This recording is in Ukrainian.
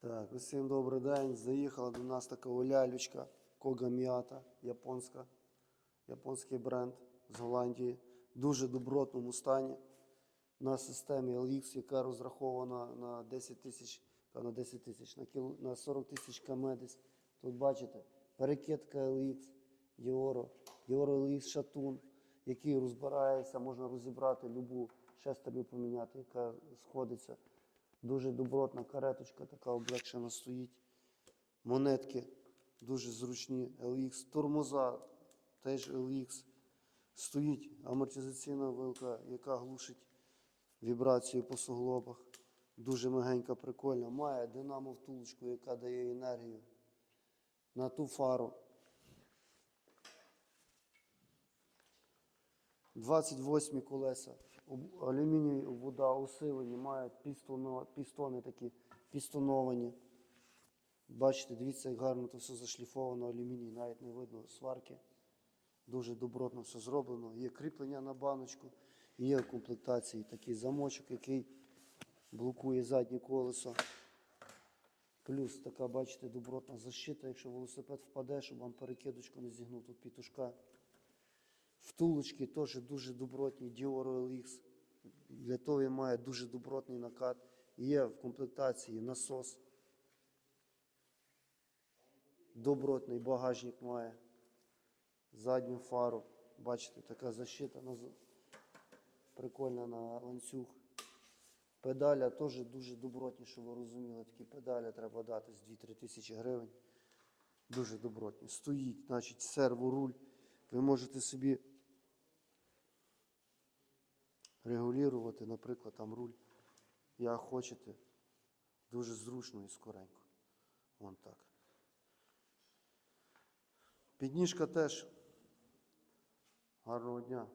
Так, усім добрий день. Заїхала до нас така лялючка Кога Міата, японська, японський бренд з Голландії. В дуже добротному стані. На системі LX, яка розрахована на 10 тисяч, на 10 тисяч, на, кіл, на 40 тисяч км десь. Тут бачите, перекидка LX, Dioro, Dioro LX шатун, який розбирається, можна розібрати любу шестерню поміняти, яка сходиться. Дуже добротна кареточка, така облегшена стоїть. Монетки дуже зручні. LX, тормоза теж LX. Стоїть амортизаційна вилка, яка глушить вібрацію по суглобах. Дуже мягенька, прикольна. Має динамо втулочку, яка дає енергію на ту фару. 28 колеса, алюмінієві вода усилені, мають пістоно, пістони такі пістоновані. Бачите, дивіться, як гарно це все зашліфовано, алюміній, навіть не видно сварки. Дуже добротно все зроблено. Є кріплення на баночку, є в комплектації такий замочок, який блокує заднє колесо. Плюс така, бачите, добротна защита, якщо велосипед впаде, щоб вам перекидочку не зігнув тут пітушка. Втулочки теж дуже добротні, Dior LX. Для того він має дуже добротний накат. Є в комплектації насос. Добротний багажник має. Задню фару. Бачите, така защита прикольна на ланцюг. Педаля теж дуже добротні, щоб ви розуміли. Такі педалі треба дати з 2-3 тисячі гривень. Дуже добротні. Стоїть, значить, серворуль. Ви можете собі регулювати, наприклад, там руль. Як хочете. Дуже зручно і скоренько. Вон так. Підніжка теж. Гарного дня.